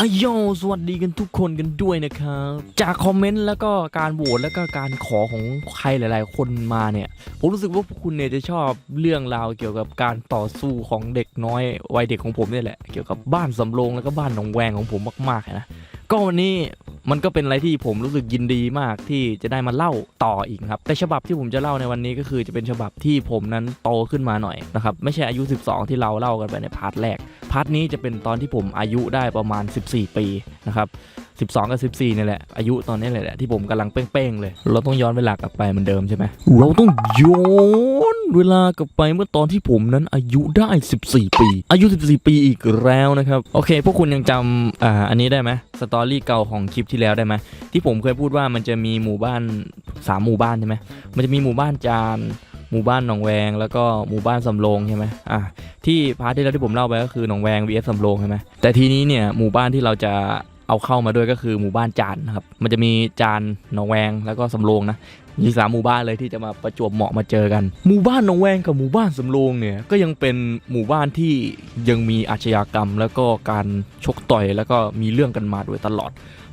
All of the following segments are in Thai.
อโยสวัสดีกันทุกคนกันด้วยนะครับ จากคอมเมนต์แล้วก็การโหวตแล้วก็การขอของใครหลาย ๆ คนมาเนี่ย ผมรู้สึกว่าพวกคุณเนี่ยจะชอบเรื่องราวเกี่ยวกับการต่อสู้ของเด็กน้อยวัยเด็กของผมเนี่ยแหละ เกี่ยวกับบ้านสำโรงแล้วก็บ้านหนองแวงของผมมาก ๆ นะ ก็วันนี้มันก็เป็นอะไรที่ผมรู้สึกยินดีมากที่จะได้มาเล่าต่ออีกครับ แต่ฉบับที่ผมจะเล่าในวันนี้ก็คือจะเป็นฉบับที่ผมนั้นโตขึ้นมาหน่อยนะครับ ไม่ใช่อายุ 12 ที่เราเล่ากันไปในพาร์ทแรก พาร์ทนี้จะเป็นตอนที่ผมอายุได้ประมาณ 14 ปีนะครับ12 กับ 14นี่แหละ อายุตอนนี้แหละที่ผมกำลังเป้งๆเลย เราต้องย้อนเวลากลับไปเหมือนเดิมใช่ไหมเราต้องย้อนเวลากลับไปเมื่อตอนที่ผมนั้นอายุได้ 14 ปี อายุ 14 ปีอีกแล้วนะครับ โอเค พวกคุณยังจำอ่าอันนี้ได้ไหมสตอรี่เก่าของคลิปที่แล้วได้ไหมที่ผมเคยพูดว่ามันจะมีหมู่บ้านสามหมู่บ้านใช่ไหมมันจะมีหมู่บ้านจาน หมู่บ้านหนองแวงแล้วก็หมู่บ้านสำโรงใช่ไหมอะที่พาร์ทที่แล้วที่ผมเล่าไปก็คือหนองแวง vs สำโรงใช่ไหมแต่ทีนี้เนี่ยหมู่บ้านที่เราจะเอาเข้ามาด้วยก็คือหมู่บ้านจานนะครับมันจะมีจานหนองแวงแล้วก็สำโรงนะมีสามหมู่บ้านเลยที่จะมาประจวบเหมาะมาเจอกัน หมู่บ้านหนองแวงกับหมู่บ้านสำโรงเนี่ยก็ยังเป็นหมู่บ้านที่ยังมีอาชญากรรม แล้วก็การชกต่อยแล้วก็มีเรื่องกันมาโดยตลอด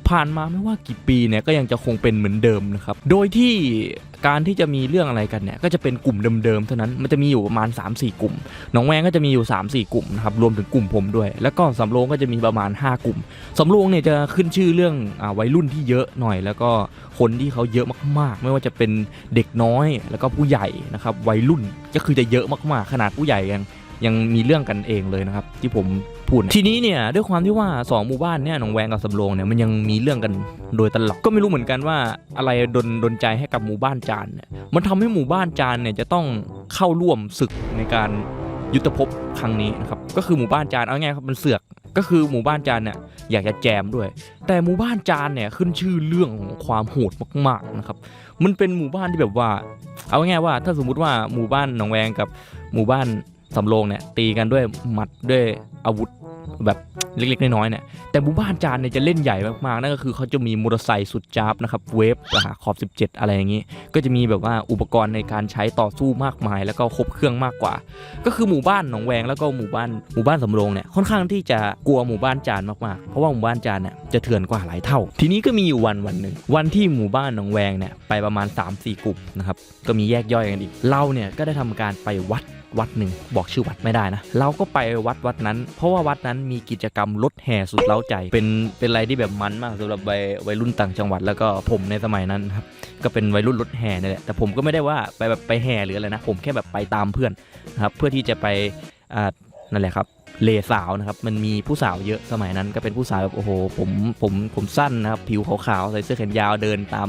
ผ่านมาไม่ว่ากี่ปีเนี่ยก็ยังจะคงเป็นเหมือนเดิมนะครับโดยที่ การที่จะมีเรื่องอะไรกันเนี่ยก็จะเป็นกลุ่มเดิมๆเท่านั้นมันจะมีอยู่ประมาณ 3-4 กลุ่มหนองแวงก็จะมีอยู่ 3-4 กลุ่มนะครับรวมถึงกลุ่มผมด้วย แล้วก็สำโรงก็จะมีประมาณ 5 กลุ่มสำโรงเนี่ยจะขึ้นชื่อเรื่องอวัยรุ่นที่เยอะหน่อย แล้วก็คนที่เขาเยอะมากๆ ไม่ว่าจะเป็นเด็กน้อยแล้วก็ผู้ใหญ่นะครับวัยรุ่นก็คือจะเยอะมากๆ ขนาดผู้ใหญ่ยังยังมีเรื่องกันเองเลยนะครับที่ผม พูด ทีนี้เนี่ยด้วยความที่ว่าสองหมู่บ้านเนี่ยหนองแวงกับสำโรงเนี่ยมันยังมีเรื่องกันโดยตลอดก็ไม่รู้เหมือนกันว่าอะไรดนดนใจให้กับหมู่บ้านจานเนี่ยมันทำให้หมู่บ้านจานเนี่ยจะต้องเข้าร่วมศึกในการยุทธภพครั้งนี้นะครับก็คือหมู่บ้านจานเอาไงครับมันเสือกก็คือหมู่บ้านจานเนี่ยอยากจะแจมด้วย แต่หมู่บ้านจานเนี่ยขึ้นชื่อเรื่องของความโหดมากๆนะครับมันเป็นหมู่บ้านที่แบบว่า เอาง่ายว่าถ้าสมมุติว่าหมู่บ้านหนองแวงกับหมู่บ้านสำโรงเนี่ยตีกันด้วยหมัดด้วยอาวุธ แบบเล็กๆน้อยๆเนี่ยแต่หมู่บ้านจานเนี่ยจะเล่นใหญ่มากๆนั่นก็คือเขาจะมีมอเตอร์ไซค์สุดจ้าบนะครับเวฟนะฮะขอบ 17 อะไรอย่างนี้ ก็จะมีแบบว่าอุปกรณ์ในการใช้ต่อสู้มากมาย แล้วก็ครบเครื่องมากกว่า ก็คือหมู่บ้านหนองแวงแล้วก็หมู่บ้านหมู่บ้านสำโรงเนี่ยค่อนข้างที่จะกลัวหมู่บ้านจานมากๆเพราะว่าหมู่บ้านจานเนี่ยจะเถื่อนกว่าหลายเท่า ทีนี้ก็มีอยู่วันวันหนึ่งวันที่หมู่บ้านหนองแวงเนี่ยไปประมาณ 3-4 กลุ่มนะครับก็มีแยกย่อยกันอีกเราเนี่ยก็ได้ทำการไปวัด วัดหนึ่งบอกชื่อวัดไม่ได้นะ เราก็ไปวัดวัดนั้น เพราะว่าวัดนั้นมีกิจกรรมรถแห่สุดเล้าใจ เป็นเป็นอะไรที่แบบมันมากสำหรับวัยวัยรุ่นต่างจังหวัดแล้วก็ผมในสมัยนั้นครับก็เป็นวัยรุ่นรถแห่นี่แหละแต่ผมก็ไม่ได้ว่าไปแบบไปแห่หรืออะไรนะ ผมแค่แบบไปตามเพื่อนนะครับเพื่อที่จะไปอ่านั่นแหละครับเลสาวนะครับมันมีผู้สาวเยอะสมัยนั้นก็เป็นผู้สาวแบบโอ้โหผมผมผมสั้นนะครับผิวขาวๆใส่เสื้อแขนยาวเดินตาม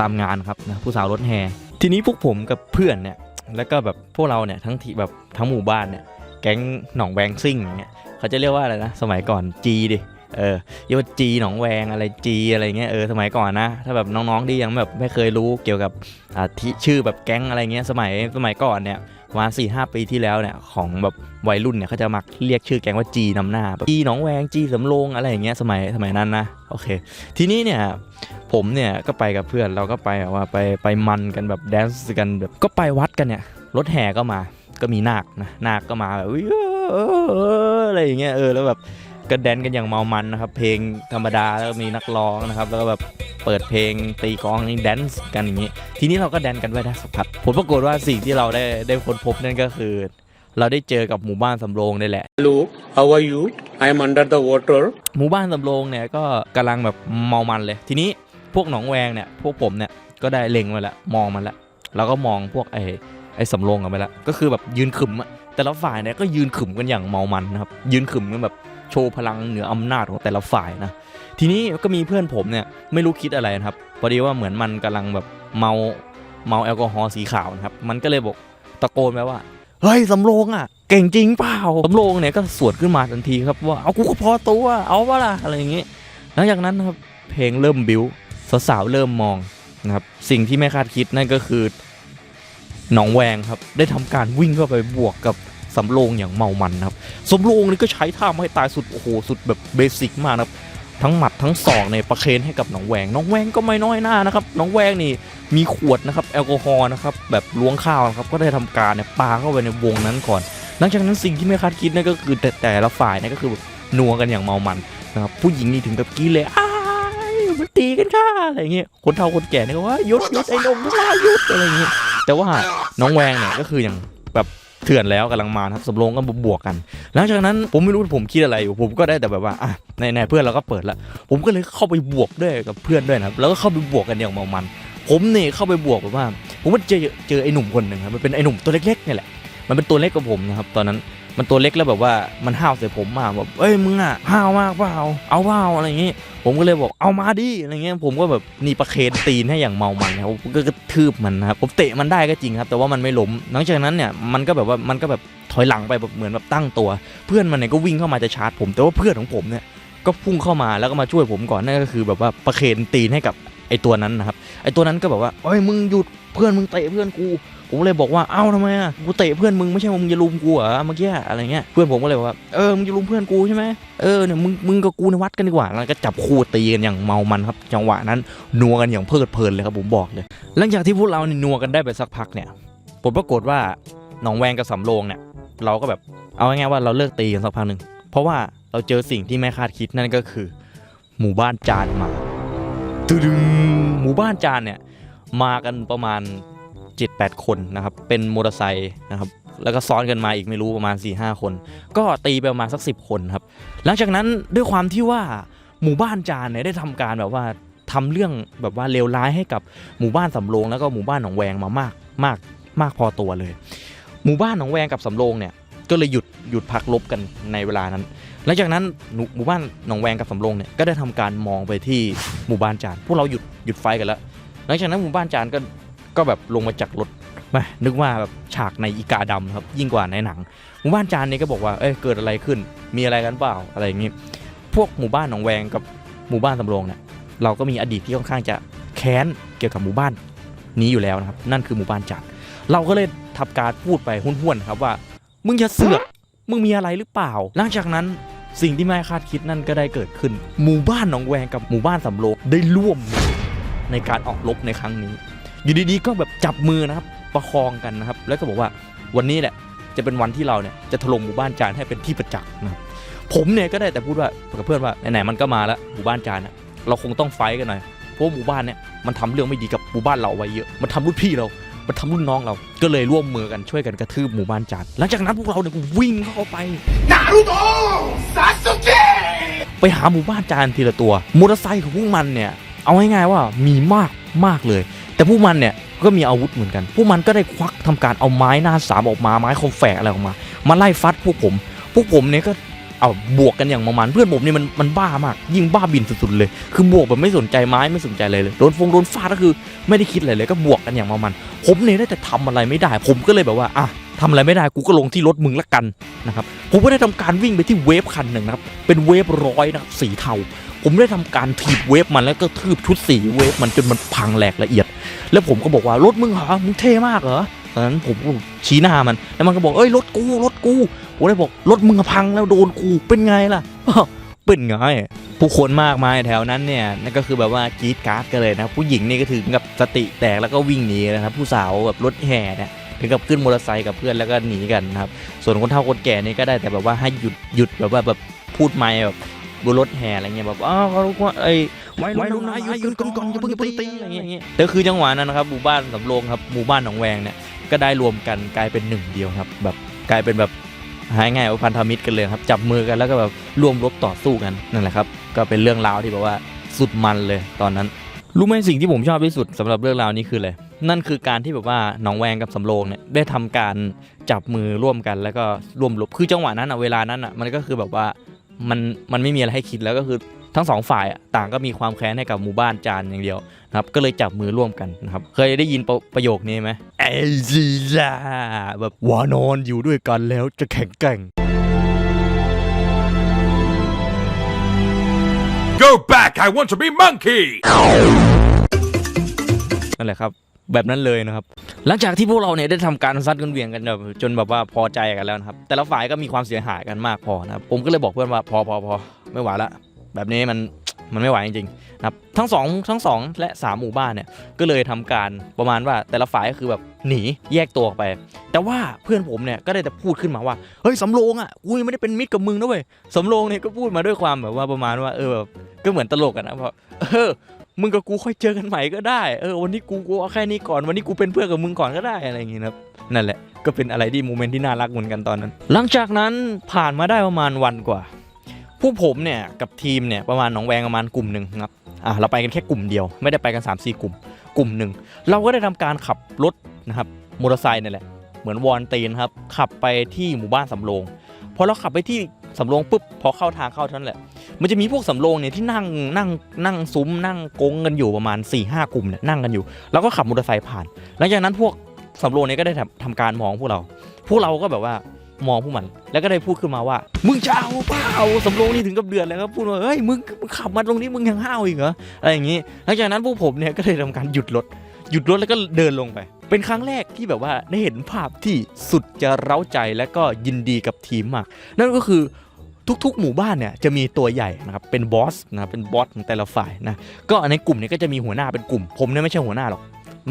ตามงานครับนะผู้สาวรถแห่ทีนี้พวกผมกับเพื่อนเนี่ย แล้วก็แบบพวกเราเนี่ยทั้งที่แบบทั้งหมู่บ้านเนี่ยแก๊งหนองแวงซิ่งอย่างเงี้ยเขาจะเรียกว่าอะไรนะสมัยก่อนจีดิ เออเรียกว่าจีหนองแวงอะไรจีอะไรเงี้ยเออสมัยก่อนนะ ถ้าแบบน้องๆที่ยังแบบไม่เคยรู้เกี่ยวกับอ่าที่ชื่อแบบแก๊งอะไรเงี้ยสมัยสมัยก่อนเนี่ยประมาณสี่ห้าปีที่แล้วเนี่ยของแบบวัยรุ่นเนี่ยเขาจะมักเรียกชื่อแก๊งว่าจีนำหน้าแบบจีหนองแวงจีสำโรงอะไรอย่างเงี้ยสมัยสมัยนั้นนะโอเค ทีนี้เนี่ยผมเนี่ยก็ไปกับเพื่อนเราก็ไปแบบว่าไปไปมันกันแบบแดนซ์กันแบบก็ไปวัดกันเนี่ยรถแห่ก็มาก็มีนาคนะนาคก็มาแบบอุ๊ยเออเออเอออะไรอย่างเงี้ยเออแล้วแบบ ก็แดนกันอย่างเมามันนะครับ เพลงธรรมดาแล้วก็มีนักร้องนะครับ แล้วก็แบบเปิดเพลงตีกลองนี่แดนซ์กันอย่างงี้ ทีนี้เราก็แดนกันไว้ได้สักพักผลปรากฏว่าสิ่งที่เราได้ได้ค้นพบนั่นก็คือ เราได้เจอกับหมู่บ้านสำโรงนี่แหละ Hello, how are you? I am under the water. หมู่บ้านสำโรงเนี่ยก็กำลังแบบเมามันเลย ทีนี้พวกหนองแวงเนี่ยพวกผมเนี่ยก็ได้เล็งไว้แล้วมองมันแล้วแล้วก็มองพวกไอ้ไอ้สำโรงกันไปแล้วก็คือแบบยืนขึมอะแต่ละฝ่ายเนี่ยก็ยืนขึมกันอย่างเมามันนะครับยืนขึมกันแบบ โชว์พลังเหนืออำนาจของแต่ละฝ่ายนะทีนี้ก็มีเพื่อนผมเนี่ยไม่รู้คิดอะไรนะครับพอดีว่าเหมือนมันกำลังแบบเมาเมาแอลกอฮอล์สีขาวนะครับมันก็เลยบอกตะโกนไปว่าเฮ้ยสำโรงอะ เก่งจริงเปล่าสำโรงเนี่ยก็สวดขึ้นมาทันทีครับว่าเอากูก็พอตัวเอาวะล่ะอะไรอย่างงี้หลังจากนั้นครับเพลงเริ่มบิวสาวๆเริ่มมองนะครับสิ่งที่ไม่คาดคิดนั่นก็คือหนองแวงครับ ได้ทำการวิ่งเข้าไปบวกกับ สำโรงอย่างเมามันนะครับสำโรงนี่ก็ใช้ท่าไม่ตายสุดโอ้โหสุดแบบเบสิกมากนะครับทั้งหมัดทั้งศอกในประเคนให้กับหนองแวงหนองแวงก็ไม่น้อยหน้านะครับหนองแวงนี่มีขวดนะครับแอลกอฮอล์นะครับแบบล้วงข้าวนะครับก็ได้ทำการเนี่ยปาเข้าไปในวงนั้นก่อน หลังจากนั้นสิ่งที่ไม่คาดคิดนั่นก็คือแต่แต่ละฝ่ายนี่ยก็คือนัวกันอย่างเมามันนะครับผู้หญิงนี่ถึงกับกรีดเลยอ้ายมันตีกันค่ะอะไรเงี้ยคนเฒ่าคนแก่เนี่ยว่ายุดยุดไอ้นมทั้งหลายยุดอะไรเงี้ยแต่ว่าน้องแวงเนี่ยก็คืออย่าง เถื่อนแล้วกำลังมาครับสำโรงก็บวกกัน หลังจากนั้นผมไม่รู้ผมคิดอะไรอยู่ผมก็ได้แต่แบบว่าอะในในเพื่อนเราก็เปิดละผมก็เลยเข้าไปบวกด้วยกับเพื่อนด้วยนะครับแล้วก็เข้าไปบวกกันอย่างเมามัน ผมเนี่ยเข้าไปบวกแบบว่า ผมก็เจอเจอไอ้หนุ่มคนหนึ่งครับมันเป็นไอ้หนุ่มตัวเล็กๆเนี่ยแหละ มันเป็นตัวเล็กกว่าผมนะครับตอนนั้นมันตัวเล็กแล้วแบบว่ามันห้าวใส่ผมมากแบบเอ้ยมึงอะห้าวมากเปล่าเอาเปล่าอะไรอย่างงี้ ผมก็เลยบอกเอามาดิอะไรเงี้ยผมก็แบบนี่ประเคนตีนให้อย่างเมามันนะครับผมก็กระทืบมันนะครับผมเตะมันได้ก็จริงครับ แต่ว่ามันไม่ล้มหลังจากนั้นเนี่ยมันก็แบบว่ามันก็แบบถอยหลังไปแบบเหมือนแบบตั้งตัว เพื่อนมันเนี่ยก็วิ่งเข้ามาจะชาร์จผม แต่ว่าเพื่อนของผมเนี่ยก็พุ่งเข้ามาแล้วก็มาช่วยผมก่อนนั่นก็คือแบบว่าประเคนตีนให้กับไอ้ตัวนั้นนะครับไอ้ตัวนั้นก็แบบว่าเอ้ยมึงหยุดเพื่อนมึงเตะเพื่อนกู ผมเลยบอกว่าเอ้าทำไมอะกูเตะเพื่อนมึงไม่ใช่ว่ามึงจะลุมกูเหรอเมื่อกี้อะไรเงี้ยเพื่อนผมก็เลยบอกว่าเออมึงจะลุมเพื่อนกูใช่ไหมเออเนี่ยมึงมึงกับกูในวัดกันดีกว่าแล้วก็จับคู่ตีกันอย่างเมามันครับ จังหวะนั้นนัวกันอย่างเพลิดเพลินเลยครับผมบอกเลย หลังจากที่พวกเราเนี่ยนัวกันได้ไปสักพักเนี่ยผลปรากฏว่าหนองแวงกับสำโรงเนี่ยเราก็แบบเอาง่ายๆว่าเราเลิกตีกันสักพักหนึ่งเพราะว่าเราเจอสิ่งที่ไม่คาดคิดนั่นก็คือ หมู่บ้านจานมาตึดึงหมู่บ้านจานเนี่ยมากันประมาณ 7-8 คนนะครับ เป็นมอเตอร์ไซค์นะครับ แล้วก็ซ้อนกันมาอีกไม่รู้ประมาณ 4-5 คน ก็ตีไปประมาณสัก 10 คนครับ หลังจากนั้นด้วยความที่ว่าหมู่บ้านจานเนี่ยได้ทำการแบบว่าทำเรื่องแบบว่าเลวร้ายให้กับหมู่บ้านสำโรงแล้วก็หมู่บ้านหนองแวงมามากมากมากพอตัวเลย หมู่บ้านหนองแวงกับสำโรงเนี่ยก็เลยหยุดหยุดพักลบกันในเวลานั้น หลังจากนั้นหหมู่บ้านหนองแวงกับสำโรงเนี่ยก็ได้ทำการมองไปที่หมู่บ้านจานพวกเราหยุดหยุดไฟกันแล้ว หลังจากนั้นหมู่บ้านจานก็ ก็แบบลงมาจากรถแหม่นึกว่าแบบฉากในอีกาดำครับ ยิ่งกว่าในหนัง หมู่บ้านจานนี่ก็บอกว่าเอ้ยเกิดอะไรขึ้น มีอะไรกันเปล่าอะไรอย่างงี้ พวกหมู่บ้านหนองแวงกับหมู่บ้านสำโรงเนี่ยเราก็มีอดีตที่ค่อนข้างจะแค้นเกี่ยวกับหมู่บ้านนี้อยู่แล้วนะครับนั่นคือหมู่บ้านจานเราก็เลยทำการพูดไปห้วนๆครับว่า มึงอย่าเสือกมึงมีอะไรหรือเปล่า หลังจากนั้นสิ่งที่ไม่คาดคิดนั่นก็ได้เกิดขึ้น หมู่บ้านหนองแวงกับหมู่บ้านสำโรงได้ร่วมในการออกรบในครั้งนี้ อยู่ดีๆก็แบบจับมือนะครับประคองกันนะครับ แล้วก็บอกว่าวันนี้แหละจะเป็นวันที่เราเนี่ยจะถล่มหมู่บ้านจานให้เป็นที่ประจักษ์นะครับผมเนี่ยก็ได้แต่พูดว่ากับเพื่อนว่าไหนๆมันก็มาแล้วหมู่บ้านจานนะเราคงต้องไฟกันหน่อยเพราะว่าหมู่บ้านเนี่ยมันทำเรื่องไม่ดีกับหมู่บ้านเราไว้เยอะมันทำรุ่นพี่เรา มันทำรุ่นน้องเรา ก็เลยร่วมมือกันช่วยกันกระทืบหมู่บ้านจานหลังจากนั้นพวกเราเนี่ยก็วิ่งเข้าไปนารูโตซาสึเกะไปหาหมู่บ้านจานทีละตัวมอเตอร์ไซค์ของพวกมันเนี่ยเอาง่ายๆว่ามีมากมากเลย แต่พวกมันเนี่ยก็มีอาวุธเหมือนกันพวกมันก็ได้ควักทำการเอาไม้หน้าสามออกมาไม้คมแฝกอะไรออกมา มาไล่ฟัดพวกผม พวกผมเนี่ยก็เอาบวกกันอย่างประมาณเพื่อนผมเนี่ยมันมันบ้ามาก ยิ่งบ้าบินสุดๆเลย คือบวกแบบไม่สนใจไม้ไม่สนใจอะไรเลยโดนฟงโดนฟาดก็คือไม่ได้คิดอะไรเลยก็บวกกันอย่างประมาณผมเนี่ยได้แต่ทำอะไรไม่ได้ ผมก็เลยแบบว่าอะทำอะไรไม่ได้กูก็ลงที่รถมึงละกันนะครับผมก็ได้ทำการวิ่งไปที่เวฟคันหนึ่งนะครับเป็นเวฟร้อยนะครับสีเทา ผมได้ทำการถีบเวฟมันแล้วก็ทืบชุดสีเวฟมันจนมันพังแหลกละเอียด แล้วผมก็บอกว่ารถมึงเหรอมึงเท่มากเหรอตอนนั้นผมก็ชี้หน้ามัน แล้วมันก็บอกเอ้ยรถกูรถกูผมเลยบอกรถมึงพังแล้วโดนกูเป็นไงล่ะเป็นไงผู้คนมากมายแถวนั้นเนี่ยนั่นก็คือแบบว่ากรีดการ์ดกันเลยนะผู้หญิงนี่ก็ถึงกับสติแตกแล้วก็วิ่งหนีนะครับผู้สาวแบบรถแห่เนี่ยถึงกับขึ้นมอเตอร์ไซค์กับเพื่อนแล้วก็หนีกันนะครับส่วนคนเฒ่าคนแก่นี่ก็ได้แต่แบบว่าให้หยุดหยุดแบบว่าแบบพูดไม่แบบ บนรถแห่อะไรเงี้ยแบบอ้าวเขารู้ว่าไอ้ไว้รุ่นนะหยุดก่อนก่อนอย่าเพิ่งตีอะไรเงี้ยแต่คือจังหวะนั้นนะครับหมู่บ้านสำโรงครับหมู่บ้านหนองแวงเนี่ยก็ได้รวมกันกลายเป็นหนึ่งเดียวครับ แบบกลายเป็นแบบหายง่ายว่าพันธมิตรกันเลยครับ จับมือกันแล้วก็แบบร่วมรบต่อสู้กันนั่นแหละครับ ก็เป็นเรื่องราวที่แบบว่าสุดมันเลยตอนนั้นรู้ไหมสิ่งที่ผมชอบที่สุดสำหรับเรื่องราวนี้คืออะไร นั่นคือการที่แบบว่าหนองแวงกับสำโรงเนี่ยได้ทำการจับมือร่วมกันแล้วก็ร่วมรบ คือจังหวะนั้นอะเวลานั้นอะมันก็คือแบบว่า มันมันไม่มีอะไรให้คิดแล้วก็คือทั้งสองฝ่ายอะต่างก็มีความแค้นให้กับหมู่บ้านจานอย่างเดียวนะครับก็เลยจับมือร่วมกันนะครับเคยได้ยินประประโยคนี้ไหมไอ้จีจ้าแบบวานอนอยู่ด้วยกันแล้วจะแข็งแกร่ง Go back! I want to be monkey! นั่นแหละครับ แบบนั้นเลยนะครับ หลังจากที่พวกเราเนี่ยได้ทำการซัดกันเวียงกันแบบจนแบบว่าพอใจกันแล้วนะครับแต่ละฝ่ายก็มีความเสียหายกันมากพอนะครับผมก็เลยบอกเพื่อนว่าพอพอพอไม่ไหวละแบบนี้มันมันไม่ไหวจริงๆนะครับทั้งสองทั้งสองและสามหมู่บ้านเนี่ยก็เลยทำการประมาณว่าแต่ละฝ่ายก็คือแบบหนีแยกตัวออกไป แต่ว่าเพื่อนผมเนี่ยก็ได้แต่พูดขึ้นมาว่าเฮ้ยสำโรงอะกูยังไม่ได้เป็นมิตรกับมึงนะเว้ยสำโรงเนี่ยก็พูดมาด้วยความแบบว่าประมาณว่าเออแบบก็เหมือนตลกกันนะเพราะเออ มึงกับกูค่อยเจอกันใหม่ก็ได้เออวันนี้กูกูเอาแค่นี้ก่อนวันนี้กูเป็นเพื่อนกับมึงก่อนก็ได้อะไรอย่างงี้ครับนั่นแหละก็เป็นอะไรที่โมเมนต์ที่น่ารักเหมือนกันตอนนั้น หลังจากนั้นผ่านมาได้ประมาณวันกว่า ผู้ผมเนี่ยกับทีมเนี่ยประมาณหนองแวงประมาณกลุ่มหนึ่งครับอะเราไปกันแค่กลุ่มเดียวไม่ได้ไปกัน3ามสี่กลุ่ม กลุ่มหนึ่งเราก็ได้ทำการขับรถนะครับมอเตอร์ไซค์นี่แหละเหมือนวอนตีนครับขับไปที่หมู่บ้านสำโรงพอเราขับไปที่สำโรงปุ๊บพอเข้าทางเข้าท่านแหละ มันจะมีพวกสำโรงเนี่ยที่นั่งนั่งนั่งซุ้มนั่งกงกันอยู่ประมาณ4ี่ห้ากลุ่มเนี่ยนั่งกันอยู่ แล้วก็ขับมอเตอร์ไซค์ผ่าน หลังจากนั้นพวกสำโรงเนี่ยก็ได้ทำทำการมองพวกเรา พวกเราก็แบบว่ามองพวกมัน แล้วก็ได้พูดขึ้นมาว่า มึงจะเอาเปล่าสำโรงนี่ถึงกับเดือดเลยครับพูดว่าเฮ้ยมึงขับมาตรงนี้มึงยังห้าวอีกเหรออะไรอย่างนี้หลังจากนั้นพวกผมเนี่ยก็เลยทำการหยุดรถหยุดรถแล้วก็เดินลงไป เป็นครั้งแรกที่แบบว่าได้เห็นภาพที่สุดจะเร้าใจและก็ยินดีกับทีมมาก นั่นก็คือ ทุกๆ หมู่บ้านเนี่ยจะมีตัวใหญ่นะครับเป็นบอสนะครับเป็นบอสของแต่ละฝ่ายนะก็ในกลุ่มเนี้ก็จะมีหัวหน้าเป็นกลุ่ม ผมเนี่ยไม่ใช่หัวหน้าหรอก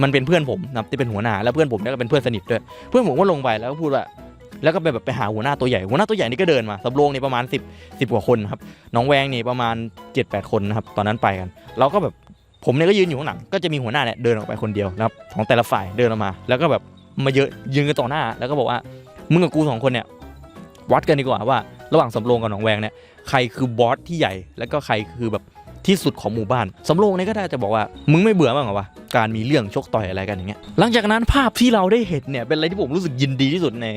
มันเป็นเพื่อนผมนะที่เป็นหัวหน้าแล้วเพื่อนผมเนี่ยก็เป็นเพื่อนสนิทด้วยเพื่อนผมก็ลงไปแล้วก็พูดว่าแล้วก็ไปแบบไปหาหัวหน้าตัวใหญ่หัวหน้าตัวใหญ่นี่ก็เดินมาสำโรงนี่ประมาณ 10 10กว่าคนครับน้องแวงนี่ประมาณ 7-8 คนนะครับตอนนั้นไปกัน เราก็แบบผมเนี่ยก็ยืนอยู่ข้างหลังก็จะมีหัวหน้าเนี่ยเดินออกไปคนเดียวนะครับของแต่ละฝ่ายเดินออกมา แล้วก็แบบมาเยอะยืนกันต่อหน้าแล้วก็บอกว่ามึงกับกูสองคนเนี่ย วัดกันดีกว่าว่า ระหว่างสำโรงกับหนองแวงเนี่ยใครคือบอสที่ใหญ่แล้วก็ใครคือแบบที่สุดของหมู่บ้านสำโรงเนี่ยก็ได้จะบอกว่ามึงไม่เบื่อบ้างเหรอวะการมีเรื่องชกต่อยอะไรกันอย่างเงี้ยหลังจากนั้นภาพที่เราได้เห็นเนี่ยเป็นอะไรที่ผมรู้สึกยินดีที่สุดใน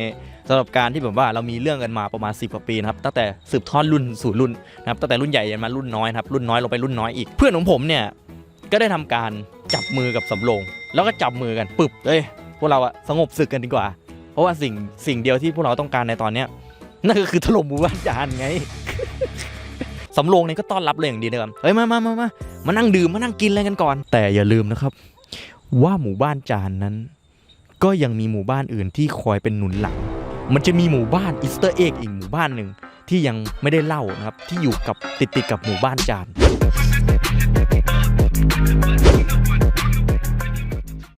สำหรับการที่แบบว่าเรามีเรื่องกันมาประมาณ 10กว่าปีนะครับตั้งแต่สืบทอดรุ่นสู่รุ่นนะครับตั้งแต่รุ่นใหญ่ยันมารุ่นน้อยนะครับรุ่นน้อยลงไปรุ่นน้อยอีก เพื่อนของผมเนี่ยก็ได้ทำการจับมือกับสำโรง แล้วก็จับมือกันปึบเอ้ยพวกเราอะสงบศึกกันดีกว่า เพราะว่าสิ่งสิ่งเดียวที่พวกเราต้องการในตอนเนี้ย นั่นก็คือถล่มหมู่บ้านจานไงสำโรงเนี่ยก็ต้อนรับเลยอย่างดีนะครับเฮ้ยมามามามามานั่งดื่มมานั่งกินอะไรกันก่อน แต่อย่าลืมนะครับ ว่าหมู่บ้านจานนั้น ก็ยังมีหมู่บ้านอื่นที่คอยเป็นหนุนหลัง มันจะมีหมู่บ้านอิสเตอร์เอ็กอีกหมู่บ้านหนึ่งที่ยังไม่ได้เล่านะครับที่อยู่กับติดติดกับหมู่บ้านจาน